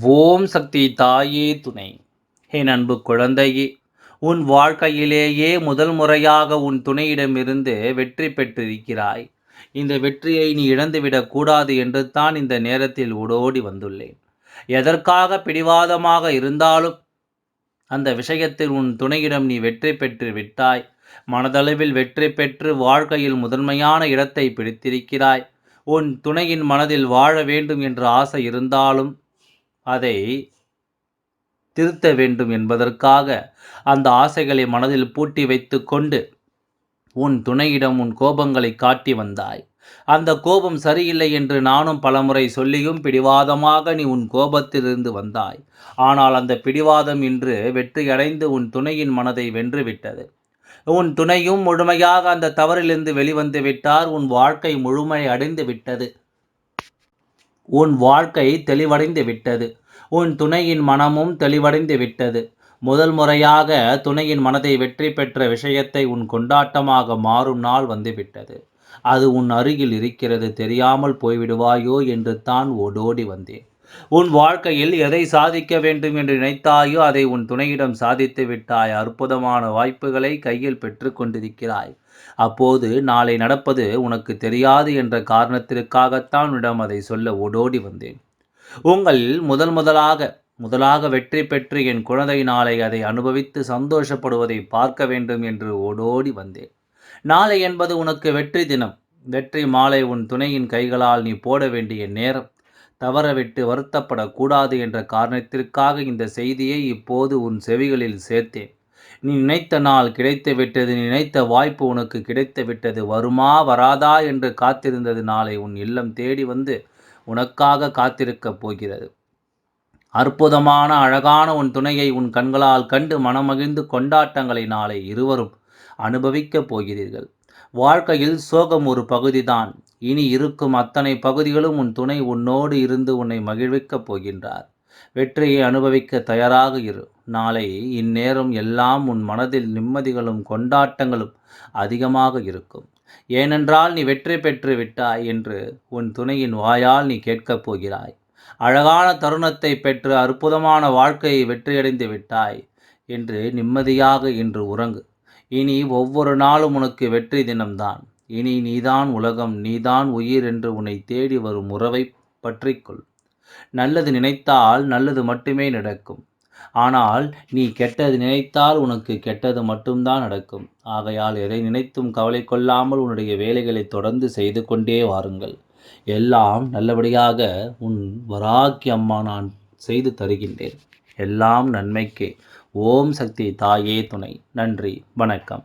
ஓம் சக்தி தாயே துணை. ஹே அன்பு குழந்தையே உன் வாழ்க்கையிலேயே முதல் முறையாக உன் துணையிடமிருந்து வெற்றி பெற்றிருக்கிறாய். இந்த வெற்றியை நீ இழந்துவிடக் கூடாது என்று தான் இந்த நேரத்தில் ஓடோடி வந்துள்ளேன். எதற்காக பிடிவாதமாக இருந்தாலும் அந்த விஷயத்தில் உன் துணையிடம் நீ வெற்றி பெற்று விட்டாய். மனதளவில் வெற்றி பெற்று வாழ்க்கையில் முதன்மையான இடத்தை பிடித்திருக்கிறாய். உன் துணையின் மனதில் வாழ வேண்டும் என்ற ஆசை இருந்தாலும் அதை திருத்த வேண்டும் என்பதற்காக அந்த ஆசைகளை மனதில் பூட்டி வைத்து கொண்டு உன் துணையிடம் உன் கோபங்களை காட்டி வந்தாய். அந்த கோபம் சரியில்லை என்று நானும் பலமுறை சொல்லியும் பிடிவாதமாக நீ உன் கோபத்திலிருந்து வந்தாய். ஆனால் அந்த பிடிவாதம் இன்று வெற்றியடைந்து உன் துணையின் மனதை வென்றுவிட்டது. உன் துணையும் முழுமையாக அந்த தவறிலிருந்து வெளிவந்து விட்டார். உன் வாழ்க்கை முழுமை அடைந்து விட்டது. உன் வாழ்க்கை தெளிவடைந்து விட்டது. உன் துணையின் மனமும் தெளிவடைந்து விட்டது. முதல் முறையாக துணையின் மனதை வெற்றி பெற்ற விஷயத்தை உன் கொண்டாட்டமாக மாறும் நாள் வந்துவிட்டது அது உன் அருகில் இருக்கிறது. தெரியாமல் போய்விடுவாயோ என்று தான் ஓடோடி வந்தேன். உன் வாழ்க்கையில் எதை சாதிக்க வேண்டும் என்று நினைத்தாயோ அதை உன் துணையிடம் சாதித்து விட்டாய். அற்புதமான வாய்ப்புகளை கையில் பெற்று கொண்டிருக்கிறாய். அப்போது நாளை நடப்பது உனக்கு தெரியாது என்ற காரணத்திற்காகத்தான் உன்னிடம் அதை சொல்ல ஓடோடி வந்தேன். உங்கள் முதல் முதலாக முதலாக வெற்றி பெற்று என் குழந்தை நாளை அதை அனுபவித்து சந்தோஷப்படுவதை பார்க்க வேண்டும் என்று ஓடோடி வந்தேன். நாளை என்பது உனக்கு வெற்றி தினம். வெற்றி மாலை உன் துணையின் கைகளால் நீ போட வேண்டிய நேரம். தவறவிட்டு வருத்தப்படக்கூடாது என்ற காரணத்திற்காக இந்த செய்தியை இப்போது உன் செவிகளில் சேர்த்தேன். நீ நினைத்த நாள் கிடைத்து விட்டது நினைத்த வாய்ப்பு உனக்கு கிடைத்து விட்டது வருமா வராதா என்று காத்திருந்தது நாளை உன் இல்லம் தேடி வந்து உனக்காக காத்திருக்கப் போகிறது. அற்புதமான அழகான உன் துணையை உன் கண்களால் கண்டு மனமகிழ்ந்து கொண்டாட்டங்களை நாளை இருவரும் அனுபவிக்கப் போகிறீர்கள். வாழ்க்கையில் சோகம் ஒரு பகுதிதான். இனி இருக்கும் அத்தனை பகுதிகளும் உன் துணை உன்னோடு இருந்து உன்னை மகிழ்விக்கப் போகின்றார். வெற்றியை அனுபவிக்க தயாராக இரு. நாளை இந்நேரம் எல்லாம் உன் மனதில் நிம்மதிகளும் கொண்டாட்டங்களும் அதிகமாக இருக்கும். ஏனென்றால் நீ வெற்றி பெற்று விட்டாய் என்று உன் துணையின் வாயால் நீ கேட்கப் போகிறாய். அழகான தருணத்தை பெற்று அற்புதமான வாழ்க்கையை வெற்றியடைந்து விட்டாய் என்று நிம்மதியாக இன்று உறங்கு. இனி ஒவ்வொரு நாளும் உனக்கு வெற்றி தினம்தான். இனி நீதான் உலகம் நீதான் உயிர் என்று உன்னை தேடி வரும் உறவை பற்றிக்கொள். நல்லது நினைத்தால் நல்லது மட்டுமே நடக்கும். ஆனால் நீ கெட்டது நினைத்தால் உனக்கு கெட்டது மட்டும்தான் நடக்கும். ஆகையால் எதை நினைத்தும் கவலை கொள்ளாமல் உன்னுடைய வேலைகளை தொடர்ந்து செய்து கொண்டே வாருங்கள். எல்லாம் நல்லபடியாக உன் வராக்கி அம்மா நான் செய்து தருகின்றேன். எல்லாம் நன்மைக்கே. ஓம் சக்தி தாயே துணை. நன்றி. வணக்கம்.